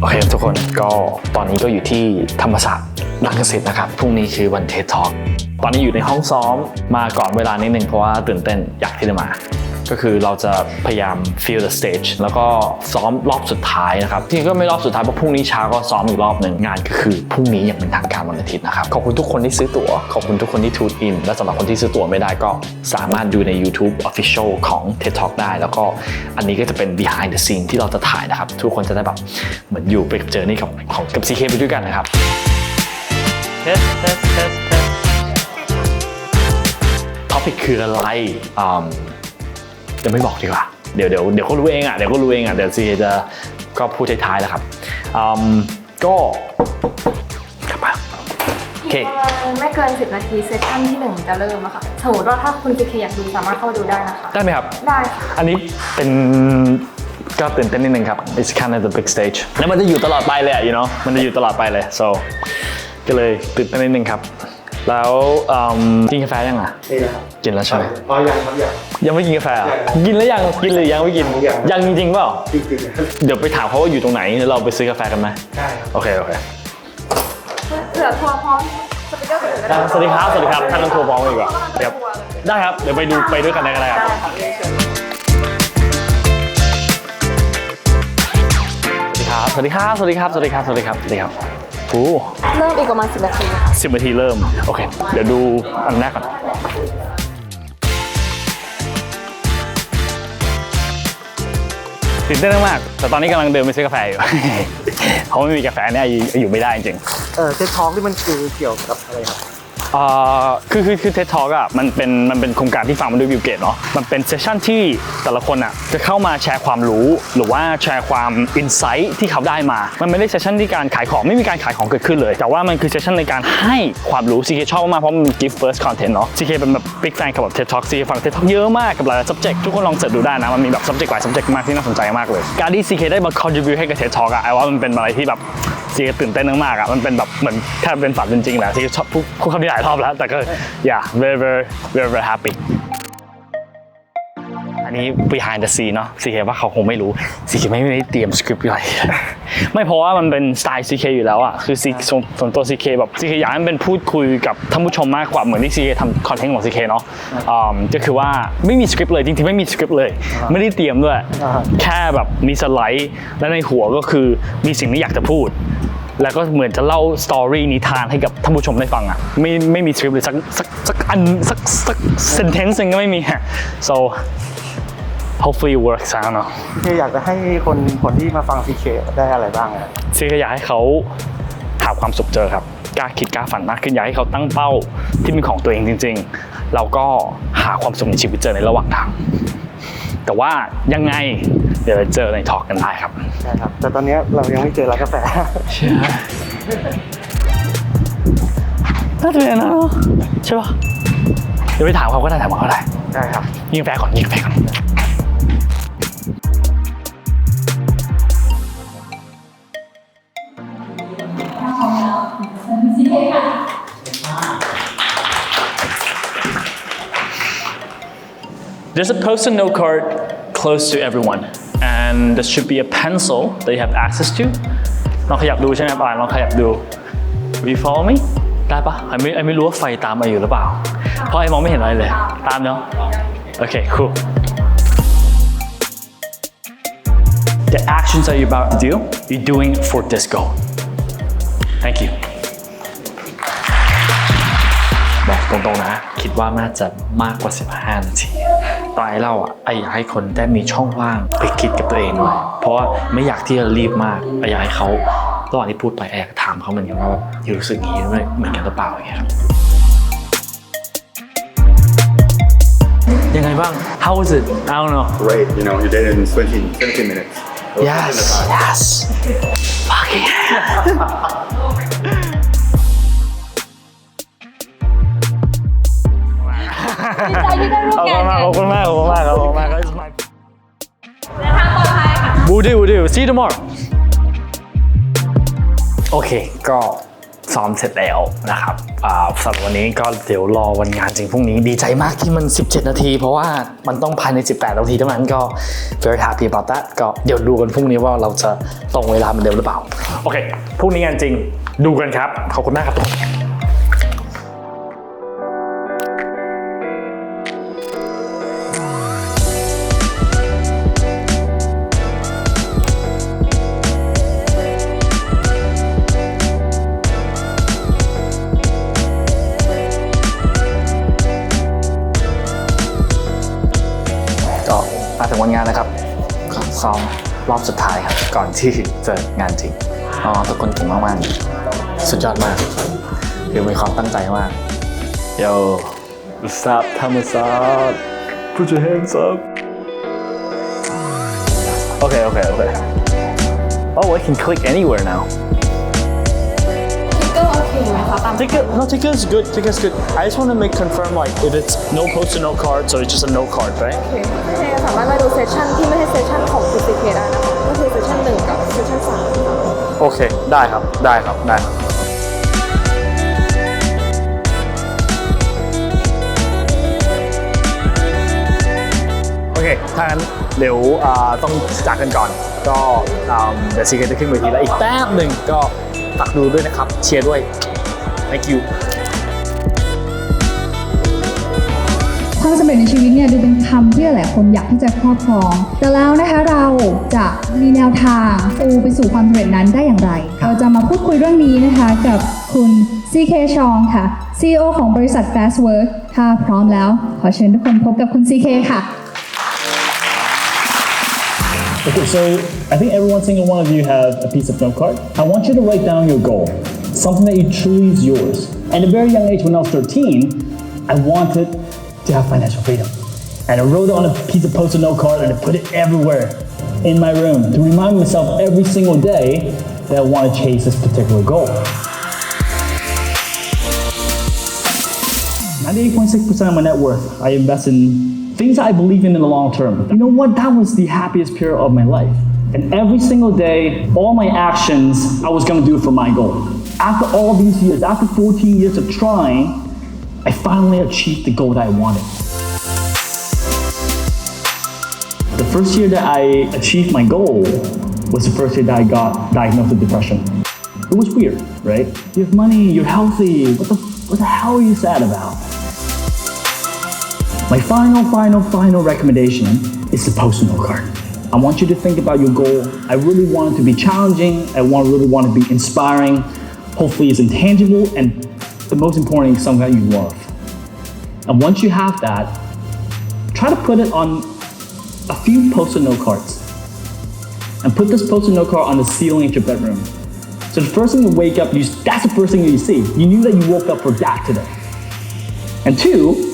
โอเคทุกคนก็ตอนนี้ก็อยู่ที่ธรรมศาสตร์รังสิตนะครับพรุ่งนี้คือวันเทสทอกตอนนี้อยู่ในห้องซ้อมมาก่อนเวลานิดนึงเพราะว่าตื่นเต้นอยากที่จะมา ก็คือเราจะพยายาม feel the stage แล้วก็ซ้อมรอบสุดท้ายนะครับจริงๆก็ไม่รอบสุดท้ายเพราะพรุ่งนี้เช้าก็ซ้อมอีกรอบหนึ่งงานก็คือพรุ่งนี้อย่างเป็นทางการวันอาทิตย์นะครับขอบคุณทุกคนที่ซื้อตั๋วขอบคุณทุกคนที่ทู e อินและสำหรับคนที่ซื้อตั๋วไม่ได้ก็สามารถดูใน YouTube Official ของ TED Talk ได้ แล้วก็อันนี้ก็จะเป็น behind the scene ที่เราจะถ่ายนะครับ ทุกคนจะได้แบบเหมือนอยู่ไปกับเจอนี่กับของกับ CK ไปด้วยกันนะครับ test test test test topic คืออะไรอืม จะไม่บอกดีกว่า เดี๋ยวเดี๋ยวเดี๋ยวเขารู้เองอะเดี๋ยวก็รู้เองอะเดี๋ยวซีจะก็พูดท้ายๆแล้วครับอืมก็กลับมาโอเคไม่เกิน 10 นาทีเซสชั่นที่ 1 จะเริ่มอะค่ะสมมติว่าถ้าคุณเคอยากดูสามารถเข้ามาดูได้นะคะ ได้ไหมครับ ได้ค่ะอันนี้เป็นก็ตื่นเต้นนิดนึงครับ it's kind of the big stage แล้วมันจะอยู่ตลอดไปเลยอะ you know มันจะอยู่ตลอดไปเลย so ก็เลยตื่นเต้นนิดนึงครับ แล้วอืมกินกาแฟยังอะ นี่นะครับกินแล้วใช่ไหมอ๋อยังครับยัง ยังไม่กินกาแฟอะกินแล้วยังกินหรือยังไม่กินยัง ยังจริงๆเปล่าจริงๆนะครับเดี๋ยวไปถามเขาว่าอยู่ตรงไหนแล้วเราไปซื้อกาแฟกันไหมได้ครับ โอเคโอเคเผื่อทัวร์พร้อมสปิเกอร์อื่นก็ได้สวัสดีครับสวัสดีครับท่านต้องโทรฟ้องดีกว่าครับได้ครับเดี๋ยวไปดูไปด้วยกันได้ก็ได้ครับ สวัสดีครับ สวัสดีครับ สวัสดีครับ สวัสดีครับ สวัสดีครับ สวัสดีครับ โอ้เริ่มอีกประมาณ 10 นาทีค่ะสิบนาทีเริ่ม โอเค เดี๋ยวดูอันแรกก่อน ตื่นเต้นมากๆแต่ตอนนี้กำลังเดินไปซื้อกาแฟอยู่ เพราะไม่มีกาแฟเนี่ยอยู่อยู่ไม่ได้จริง เออเซ็ตท้องที่มันคือเกี่ยวกับอะไรครับเอ่อ คือคือคือเท็ตทอกอะมันเป็นมันเป็นโครงการที่ฟังมาด้วยบิลเกตเนาะมันเป็นเซสชั่นที่แต่ละคนอะจะเข้ามาแชร์ความรู้หรือว่าแชร์ความอินไซต์ที่เขาได้มา มันไม่ได้เซสชั่นที่การขายของไม่มีการขายของเกิดขึ้นเลย แต่ว่ามันคือเซสชั่นในการให้ความรู้ CK ชอบมากเพราะมัน give first content เนาะ CK เคเป็นแบบ big fan กับแบบ TED Talk CK ฟัง TED Talk เยอะมากกับหลายๆ subject ทุกคนลองเสิร์ชดูได้นะมันมีแบบ subject หลาย subject มากที่น่าสนใจมากเลย การที่ CK ได้มา contribute ให้กับ TED Talk อะไอว่ามันเป็นอะไรที่แบบซีตื่นเต้นมากๆอะมันเป็นแบบเหมือนแทบเป็นฝันจริงๆแหละซีชอบพูดพูดคำนี้หลายรอบแล้ว แต่ก็ yeah very very very very happy นนี้ behind the scene เนาะ CK ว่าเขาคงไม่รู้ CK ไม่ไม่ได้เตรียมสคริปต์อะไร ไม่เพราะว่ามันเป็นสไตล์ CK อยู่แล้วอะคือ CK ส่วนส่วนตัว CK แบบ CK อยากให้มันเป็นพูดคุยกับท่านผู้ชมมากกว่าเหมือนที่ CK ทำคอนเทนต์ของ CK เนาะอืมก็คือว่าไม่มีสคริปต์เลย จริงๆ ไม่มีสคริปต์เลย ไม่ได้เตรียมด้วยอ่าฮะแค่แบบมีสไลด์ และในหัวก็คือมีสิ่งที่อยากจะพูดแล้วก็เหมือนจะเล่าสตอรี่นิทานให้กับท่านผู้ชมได้ฟังอะไม่ไม่มีสคริปต์เลยสักสักสักอันสักสักเซนเทนซ์นึงก็ไม่มี so hopefully it works I don't know คืออยากจะให้คนคนที่มาฟัง CK ได้อะไรบ้างอะซีก็อยากให้เขาหาความสุขเจอครับกล้าคิดกล้าฝันมากขึ้นอยากให้เขาตั้งเป้าที่เป็นของตัวเองจริง ๆ เราก็หาความสุขในชีวิตเจอในระหว่างทางแต่ว่ายังไงเดี๋ยวเจอในทอล์กกันได้ครับใช่ครับ แต่ตอนนี้เรายังไม่เจอร้านกาแฟใช่น่าจะเป็นนะใช่ป่ะเดี๋ยวไปถามเขาก็ได้ถามเขาก็ได้ได้ครับยิงกาแฟก่อนยิงกาแฟก่อน There's a post-it note card close to everyone, and there should be a pencil that you have access to. ลองขยับดูใช่ไหมครับอ่านลองขยับดู Will you follow me ได้ปะไอไม่ไอไม่รู้ว่าไฟตามไออยู่หรือเปล่า เพราะไอมองไม่เห็นอะไรเลย ตามเนาะ โอเค cool The actions that you're about to do you're doing it for this goal Thank you รงๆนะ คิดว่าน่าจะมากกว่า 15 นาทีตอนไอเล่าอะไออยากให้คนได้มีช่องว่างไปคิดกับตัวเองหน่อยเพราะว่าไม่อยากที่จะรีบมากไออยากให้เขาระหว่างที่พูดไปไออยากถามเขาเหมือนกันว่าแบบอยู่รู้สึกอย่างนี้ด้วยเหมือนกันหรือเปล่าอย่างเงี้ยครับยังไงบ้าง How was it I don't know Great, you know, you did it in 20, 17 minutes. It was Yes within the time. yes you tomorrow. โอเค ก็ซ้อมเสร็จแล้วนะครับอ่าสำหรับวันนี้ก็เดี๋ยวรอวันงานจริงพรุ่งนี้ดีใจมากที่มัน 17 นาที เพราะว่ามันต้องภายใน 18 นาทีเท่านั้นก็ very happy about that ก็เดี๋ยวดูกันพรุ่งนี้ว่าเราจะตรงเวลาเหมือนเดิมหรือเปล่า โอเค พรุ่งนี้งานจริงดูกันครับ ขอบคุณมากครับ ถึงวันงานแล้วครับก็ซ้อมรอบสุดท้ายครับ ก่อนที่จะงานจริงอ๋อทุกคนเก่งมากๆ สุดยอดมาก คือมีความตั้งใจมาก Yo what's up ธรรมศาสตร์ put your hands up โอเคโอเคโอเค Oh I can click anywhere now ก็โอเคไหมคะตาม Ticket, no, ticket is good. Ticket is good. I just want to make confirm like if it's no poster, no card, so it's just a no card, right? โอเคสามารถมาดูเซสชั่นที่ไม่ใช่เซสชั่นของ CCK ได้นะคะก็คือเซสชั่นหนึ่งกับเซสชั่นสามค่ะโอเคได้ครับ ได้ครับ ได้ครับ โอเค ถ้างั้นเดี๋ยวอ่าต้องจากกันก่อน ก็อ่าเดี๋ยวซีเกจะขึ้นเวทีแล้วอีกแป๊บหนึ่งก็ ฝากดูด้วยนะครับ เชียร์ด้วย thank you ความสำเร็จในชีวิตเนี่ยดูเป็นคำที่หลายคนอยากที่จะครอบครอง แต่แล้วนะคะเราจะมีแนวทางปูไปสู่ความสำเร็จนั้นได้อย่างไร เราจะมาพูดคุยเรื่องนี้นะคะกับคุณ CK ชองค่ะ CEO ของบริษัท Fastwork ถ้าพร้อมแล้ว ขอเชิญทุกคนพบกับคุณ CK ค่ะ Okay, so I think every one single one of you have a piece of note card. I want you to write down your goal, something that you truly is yours. At a very young age, when I was 13, I wanted to have financial freedom. And I wrote it on a piece of post-it note card and I put it everywhere in my room to remind myself every single day that I want to chase this particular goal. 98.6% of my net worth I invest in things I believe in in the long term. You know what? That was the happiest period of my life. And every single day, all my actions, I was gonna do for my goal. After all these years, after 14 years of trying, I finally achieved the goal that I wanted. The first year that I achieved my goal was the first year that I got diagnosed with depression. It was weird, right? You have money, you're healthy. What the, what the hell are you sad about? My final, final, final recommendation is the post-it note card. I want you to think about your goal. I really want it to be challenging. I want really want it to be inspiring. Hopefully, it's intangible, and the most important, is something that you love. And once you have that, try to put it on a few post-it note cards, and put this post-it note card on the ceiling at your bedroom. So the first thing you wake up, you that's the first thing you see. You knew that you woke up for that today. And two,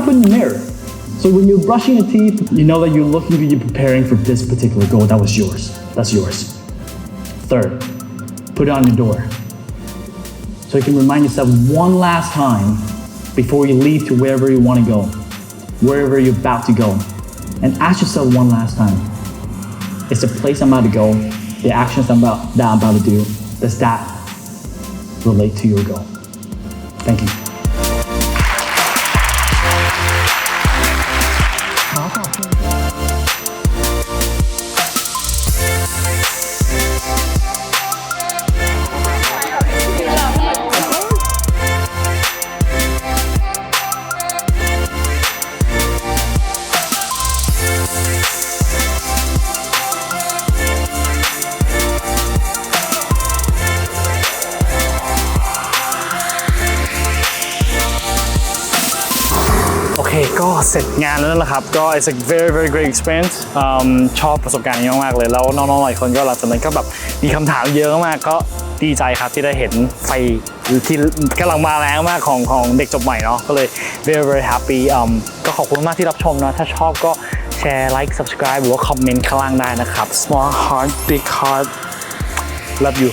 to put in the mirror. So when you're brushing your teeth, you know that you're looking, you're preparing for this particular goal. That was yours. That's yours. Third, put it on your door. So you can remind yourself one last time before you leave to wherever you want to go, wherever you're about to go. And ask yourself one last time, is the place I'm about to go, the actions I'm about, that I'm about to do, does that relate to your goal? Thank you. ก็เสร็จงานแล้วนั่นแหละครับ ก็ it's a very very great experience ชอบประสบการณ์นี้มากๆเลย แล้วน้องๆหลายคนก็หลังจากนั้นก็แบบมีคำถามเยอะมากก็ดีใจครับที่ได้เห็นไฟที่กำลังมาแรงมากของของเด็กจบใหม่เนาะก็เลย very very happy ก็ขอบคุณมากที่รับชมนะ ถ้าชอบก็แชร์ like subscribe หรือว่าคอมเมนต์ข้างล่างได้นะครับ small heart big heart love you